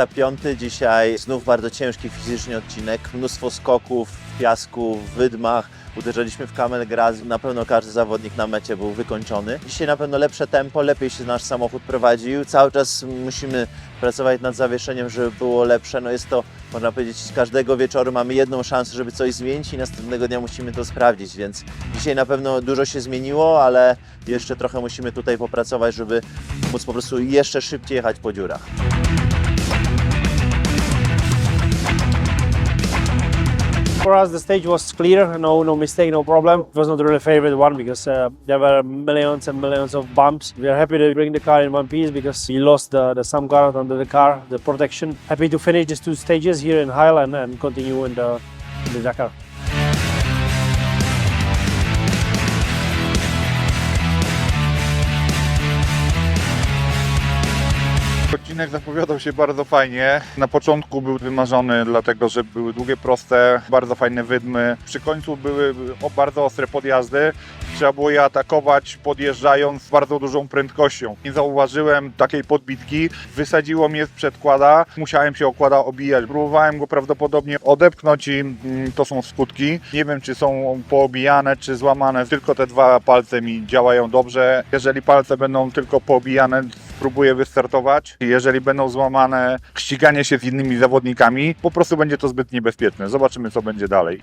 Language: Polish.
etap piąty. Dzisiaj znów bardzo ciężki fizycznie odcinek. Mnóstwo skoków w piasku, w wydmach. Uderzaliśmy w kamel graz. Na pewno każdy zawodnik na mecie był wykończony. Dzisiaj na pewno lepsze tempo, lepiej się nasz samochód prowadził. Cały czas musimy pracować nad zawieszeniem, żeby było lepsze. No jest to, można powiedzieć, każdego wieczoru mamy jedną szansę, żeby coś zmienić i następnego dnia musimy to sprawdzić, więc dzisiaj na pewno dużo się zmieniło, ale jeszcze trochę musimy tutaj popracować, żeby móc po prostu jeszcze szybciej jechać po dziurach. For us, the stage was clear, no, no mistake, no problem. It was not really a favorite one because uh, there were millions and millions of bumps. We are happy to bring the car in one piece because we lost the, the some guard under the car, the protection. Happy to finish these two stages here in Highland and continue in the, in the Dakar. Odcinek zapowiadał się bardzo fajnie. Na początku był wymarzony, dlatego że były długie, proste, bardzo fajne wydmy. Przy końcu były bardzo ostre podjazdy. Trzeba było je atakować podjeżdżając z bardzo dużą prędkością. Nie zauważyłem takiej podbitki. Wysadziło mnie z przedkłada. Musiałem się okłada obijać. Próbowałem go prawdopodobnie odepchnąć i mm, to są skutki. Nie wiem, czy są poobijane, czy złamane. Tylko te dwa palce mi działają dobrze. Jeżeli palce będą tylko poobijane, spróbuję wystartować. Jeżeli będą złamane ściganie się z innymi zawodnikami, po prostu będzie to zbyt niebezpieczne. Zobaczymy, co będzie dalej.